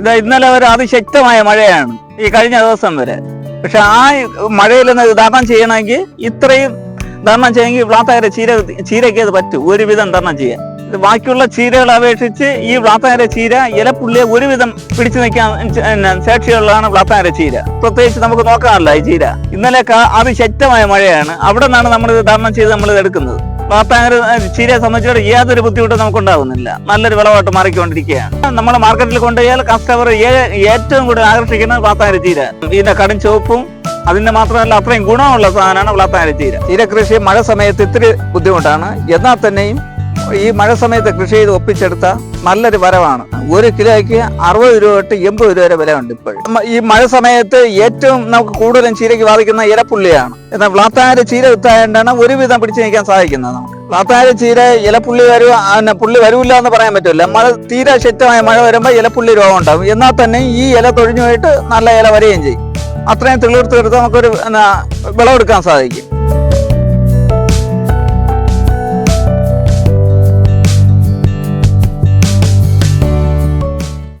ഇത് ഇന്നലെ വരെ അതിശക്തമായ മഴയാണ് ഈ കഴിഞ്ഞ ദിവസം വരെ. പക്ഷെ ആ മഴയിൽ നിന്ന് തരണം ചെയ്യണമെങ്കിൽ ഇത്രയും തരണം ചെയ്യണമെങ്കിൽ വ്ളാത്തകര ചീര ചീരയ്ക്ക് അത് പറ്റും ഒരുവിധം തരണം ചെയ്യാൻ. ബാക്കിയുള്ള ചീരകളെ അപേക്ഷിച്ച് ഈ വ്ളാത്തകര ചീര ഇലപ്പുള്ളിയെ ഒരുവിധം പിടിച്ചു നിൽക്കാൻ സാക്ഷികളിലാണ് വ്ളാത്തകര ചീര. പ്രത്യേകിച്ച് നമുക്ക് നോക്കാനല്ല ഈ ചീര. ഇന്നലെ അതിശക്തമായ മഴയാണ് അവിടെ നിന്നാണ് നമ്മൾ ഇത് തരണം ചെയ്ത് നമ്മൾ ഇത് എടുക്കുന്നത്. വ്ളാത്തകര ചീരയെ സംബന്ധിച്ചിടത്തോളം യാതൊരു ബുദ്ധിമുട്ടും നമുക്ക് ഉണ്ടാകുന്നില്ല നല്ലൊരു വിളവായിട്ട് മാറിക്കൊണ്ടിരിക്കുകയാണ്. നമ്മൾ മാർക്കറ്റിൽ കൊണ്ടുപോയാൽ കസ്റ്റമർ ഏറ്റവും കൂടുതൽ ആകർഷിക്കുന്നത് വ്ളാത്തകര ചീര. ഇതിന്റെ കടും ചുവപ്പും അതിന്റെ മാത്രമല്ല അത്രയും ഗുണമുള്ള സാധനമാണ് വ്ളാത്തകര ചീര. ചീര കൃഷി മഴ സമയത്ത് ഇത്തിരി ബുദ്ധിമുട്ടാണ്. എന്നാൽ തന്നെയും ഈ മഴ സമയത്ത് കൃഷി ചെയ്ത് ഒപ്പിച്ചെടുത്ത നല്ലൊരു വരവാണ്. ഒരു കിലോയ്ക്ക് അറുപത് രൂപ തൊട്ട് എൺപത് രൂപ വരെ വിലയുണ്ട് ഇപ്പോഴും ഈ മഴ സമയത്ത് ഏറ്റവും നമുക്ക് കൂടുതലും ചീരയ്ക്ക് ബാധിക്കുന്ന ഇലപ്പുള്ളിയാണ്. എന്നാൽ വ്ളാത്തായ ചീര വിത്തായതുകൊണ്ടാണ് ഒരുവിധം പിടിച്ചു നിൽക്കാൻ സാധിക്കുന്നത് നമുക്ക്. വ്ളാത്താര ചീര ഇലപ്പുള്ളി വരുക പുള്ളി വരൂല്ല എന്ന് പറയാൻ പറ്റില്ല. മഴ തീരെ ശക്തമായ മഴ വരുമ്പോൾ ഇലപ്പുള്ളി രോഗം ഉണ്ടാകും എന്നാൽ തന്നെ ഈ ഇല തൊഴിഞ്ഞു പോയിട്ട് നല്ല ഇല വരികയും ചെയ്യും. അത്രയും തെളിവെടുത്തെടുത്ത് നമുക്കൊരു വിളവെടുക്കാൻ സാധിക്കും.